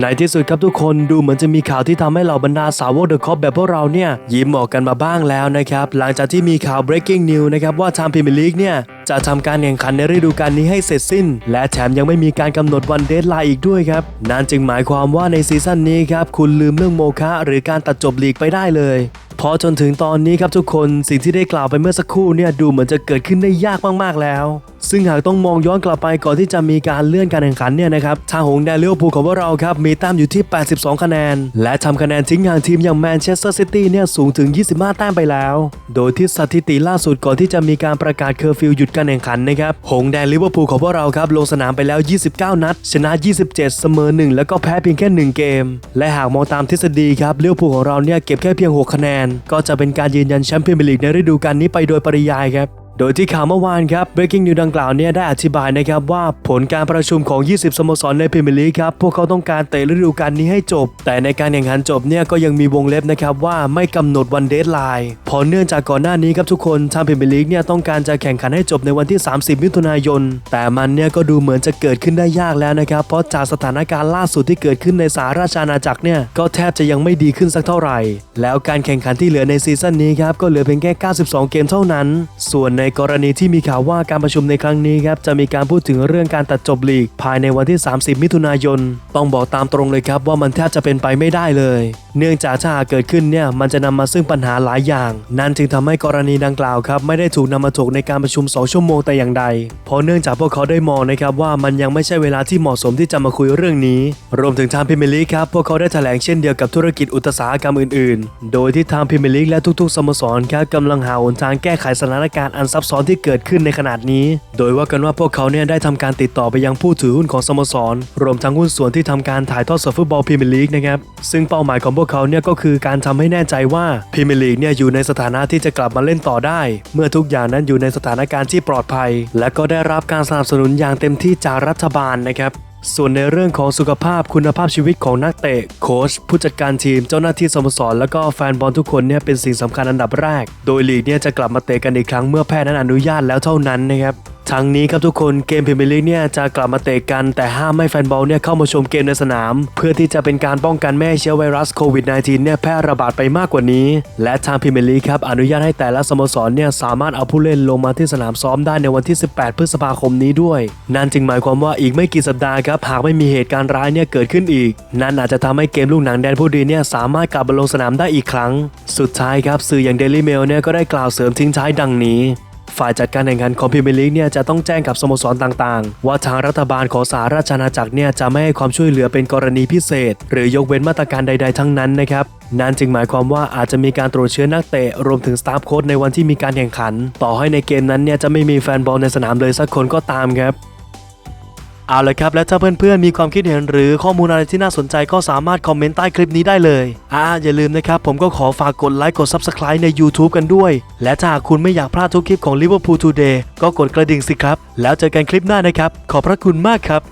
ในที่สุดครับทุกคนดูเหมือนจะมีข่าวที่ทำให้เหล่าบรรดาสาวกเดอะคอปแบบพวกเราเนี่ย ยิ้มออกกันมาบ้างแล้วนะครับ หลังจากที่มีข่าว breaking news นะครับว่าทางพรีเมียร์ลีกเนี่ย จะทำการแข่งขันในฤดูกาลนี้ให้เสร็จสิ้น และแถมยังไม่มีการกำหนดวันเดทไลน์อีกด้วยครับ นั่นจึงหมายความว่าในซีซั่นนี้ครับคุณลืมเรื่องโมฆะหรือการตัดจบลีกไปได้เลยพราะจนถึงตอนนี้ครับทุกคนสิ่งที่ได้กล่าวไปเมื่อสักครู่เนี่ยดูเหมือนจะเกิดขึ้นได้ยากมากๆแล้ว ซึ่งหากต้องมองย้อนกลับไปก่อนที่จะมีการเลื่อนการแข่งขันเนี่ยนะครับทางหงแดนลิเวพูของพวกเราครับมีแต้มอยู่ที่ 82 คะแนน และทำคะแนนทิ้งห่างทีมอย่างแมนเชสเตอร์ซิตี้เนี่ยสูงถึง 25 แต้มไปแล้ว โดยที่สถิติล่าสุดก่อนที่จะมีการประกาศเคอร์ฟิวหยุดการแข่งขันนะครับหงแดนลิเวอร์พูลของพวกเราครับลงสนามไปแล้ว 29 นัด ชนะ 27 เสมอ 1 แล้วก็แพ้เพียงแค่ 1 เกม และหากมองตามทฤษฎีครับลิเวอร์พูลของเราเนี่ยเก็บแค่เพียง 6 คะแนน ก็จะเป็นการยืนยันแชมเป์พรีเมียร์ลีกในฤดูกาลนี้ไปโดยปริยายครับ โดยที่ข่าวเมื่อวานครับ Breaking News ดังกล่าวเนี่ยได้อธิบายนะครับว่าผลการประชุมของ 20 สโมสรในพรีเมียร์ลีกครับ พวกเขาต้องการเตะฤดูกาลนี้ให้จบ แต่ในการแข่งขันจบเนี่ยก็ยังมีวงเล็บนะครับว่าไม่กำหนดวันเดทไลน์เพราะเนื่องจากก่อนหน้านี้ครับทุกคนทางพรีเมียร์ลีกเนี่ยต้องการจะแข่งขันให้จบในวันที่ 30 มิถุนายน แต่มันเนี่ยก็ดูเหมือนจะเกิดขึ้นได้ยากแล้วนะครับเพราะจากสถานการณ์ล่าสุดที่เกิดขึ้นในสหราชอาณาจักรเนี่ยก็แทบจะยังไม่ดีขึ้นสักเท่าไหร่ แล้วการแข่งขันที่เหลือในซีซั่นนี้ครับก็เหลือเพียงแค่ 92 เกมเท่านั้น ส่วนในกรณีที่มีข่าวว่าการประชุมในครั้งนี้ครับจะมีการพูดถึงเรื่องการตัดจบลีก ภายในวันที่ 30 มิถุนายน ต้องบอกตามตรงเลยครับว่ามันแทบจะเป็นไปไม่ได้เลย เนื่องจากถ้าหากเกิดขึ้นเนี่ยมันจะนำมาซึ่งปัญหาหลายอย่าง นั่นจึงทำให้กรณีดังกล่าวครับไม่ได้ถูกนำมาถกในการประชุม 2 ชั่วโมงแต่อย่างใด เพราะเนื่องจากพวกเขาได้มองนะครับว่ามันยังไม่ใช่เวลาที่เหมาะสมที่จะมาคุยเรื่องนี้ รวมถึงทางพรีเมียร์ลีครับพวกเขาได้แถลงเช่นเดียวกับธุรกิจอุตสาหกรรมอื่น ๆ โดยที่ทางพรีเมียร์ลีและทุกๆสโมสรครับกำลังหาหนทางแก้ไขสถานการณ์อันซับซ้อนที่เกิดขึ้นในขนาดนี้ โดยว่ากันว่าพวกเขาเนี่ยได้ทำการติดต่อไปยังผู้ถือหุ้นของสโมสร รวมทั้งหุ้นส่วนที่ทำการถ่ายทอดสดฟุตบอลพรีเมียร์ลีกนะครับ ซึ่งเป้าหมายของพวกเขาเนี่ยก็คือการทำให้แน่ใจว่าพรีเมียร์ลีกเนี่ยอยู่ในสถานะที่จะกลับมาเล่นต่อได้ เมื่อทุกอย่างนั้นอยู่ในสถานการณ์ที่ปลอดภัย และก็ได้รับการสนับสนุนอย่างเต็มที่จากรัฐบาลนะครับ ส่วนในเรื่องของสุขภาพคุณภาพชีวิตของนักเตะโค้ชผู้จัดการทีมเจ้าหน้าที่สโมสร แล้วก็แฟนบอลทุกคนเนี่ยเป็นสิ่งสำคัญอันดับแรก โดยลีกเนี่ยจะกลับมาเตะกันอีกครั้งเมื่อแพทย์นั้นอนุญาตแล้วเท่านั้นนะครับ ทั้งนี้ครับทุกคนเกมพรีเมียร์ลีกเนี่ยจะกลับมาเตะกันแต่ห้ามไม่แฟนบอลเนี่ยเข้ามาชมเกมในสนาม เพื่อที่จะเป็นการป้องกันไม่ให้เชื้อไวรัสโควิด -19 เนี่ยแพร่ระบาดไปมากกว่านี้ และทางพรีเมียร์ลีกครับอนุญาตให้แต่ละสโมสรเนี่ยสามารถเอาผู้เล่นลงมาที่สนามซ้อมได้ในวันที่ 18 พฤษภาคมนี้ด้วย นั่นจึงหมายความว่าอีกไม่กี่สัปดาห์ครับหากไม่มีเหตุการณ์ร้ายเนี่ยเกิดขึ้นอีก นั่นอาจจะทำให้เกมลูกหนังแดนผู้ดีเนี่ยสามารถกลับมาลงสนามได้อีกครั้ง สุดท้ายครับสื่ออย่าง Daily Mail เนี่ยก็ได้กล่าวเสริมทิ้งท้ายดังนี้ ฝ่ายจัดการแข่งขันของพรีเมียร์ลีกเนี่ยจะต้องแจ้งกับสโมสรต่างๆ ว่าทางรัฐบาลของสหราชอาณาจักรเนี่ยจะไม่ให้ความช่วยเหลือเป็นกรณีพิเศษ หรือยกเว้นมาตรการใด ๆ ทั้งนั้นนะครับนั่นจึงหมายความว่าอาจจะมีการตรวจเชื้อนักเตะรวมถึงสตาฟโค้ชในวันที่มีการแข่งขัน ต่อให้ในเกมนั้นเนี่ยจะไม่มีแฟนบอลในสนามเลยสักคนก็ตามครับ เอาละครับ และถ้าเพื่อนๆมีความคิดเห็นหรือข้อมูลอะไรที่น่าสนใจก็สามารถคอมเมนต์ใต้คลิปนี้ได้เลยอ่าอย่าลืมนะครับ ผมก็ขอฝากกดไลค์กด Subscribe ใน YouTube กันด้วย และถ้าคุณไม่อยากพลาดทุกคลิปของ Liverpool Today ก็กดกระดิ่งสิครับ แล้วเจอกันคลิปหน้านะครับ ขอบพระคุณมากครับ